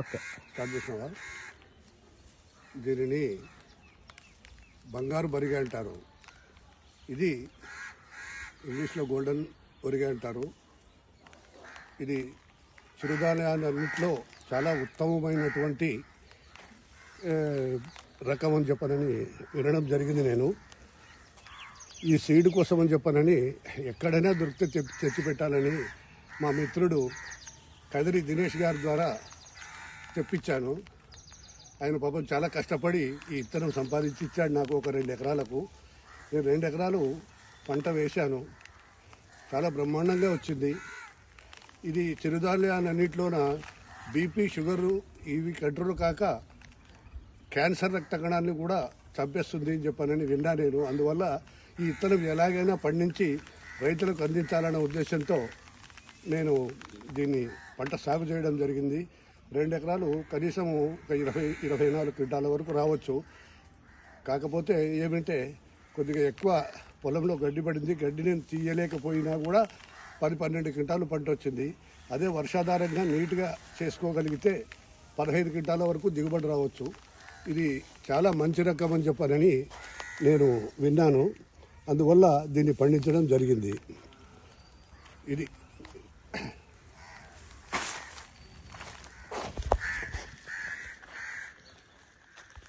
Okay. Start చేసినావా? దీనిని బంగారు బరిగా అంటారు. ఇది ఇంగ్లీష్లో గోల్డెన్ ఒరిగా అంటారు. ఇది చిరుధాన్యాలన్నింటిలో చాలా ఉత్తమమైనటువంటి రకం అని చెప్పనని వినడం జరిగింది నేను. ఈ సీడ్ కోసం అని చెప్పనని ఎక్కడైనా దొరికితే తెచ్చిపెట్టాలని తెచ్చి పెట్టాలని మా మిత్రుడు కదిరి దినేష్ గారి ద్వారా తెప్పించాను. ఆయన పాపం చాలా కష్టపడి ఈ ఇత్తనం సంపాదించి ఇచ్చాడు నాకు ఒక రెండు ఎకరాలకు. నేను రెండు ఎకరాలు పంట వేశాను. చాలా బ్రహ్మాండంగా వచ్చింది. ఇది చిరుధాన్యాలన్నింటిలోన బీపీ షుగరు ఇవి కంట్రోల్ కాక క్యాన్సర్ రక్త కణాన్ని కూడా చంపేస్తుంది అని చెప్పానని విన్నా నేను. అందువల్ల ఈ ఇత్తనం ఎలాగైనా పండించి రైతులకు అందించాలన్న ఉద్దేశంతో నేను దీన్ని పంట సాగు చేయడం జరిగింది. రెండు ఎకరాలు కనీసం ఒక ఇరవై ఇరవై నాలుగు క్వింటాల వరకు రావచ్చు. కాకపోతే ఏమంటే కొద్దిగా ఎక్కువ పొలంలో గడ్డి పడింది గడ్డి నేను తీయలేకపోయినా కూడా పది పన్నెండు క్వింటాలు పంట వచ్చింది. అదే వర్షాధారంగా నీట్గా చేసుకోగలిగితే పదహైదు క్వింటాల వరకు దిగుబడి రావచ్చు. ఇది చాలా మంచి రకం అని చెప్పానని నేను విన్నాను. అందువల్ల దీన్ని పండించడం జరిగింది. ఇది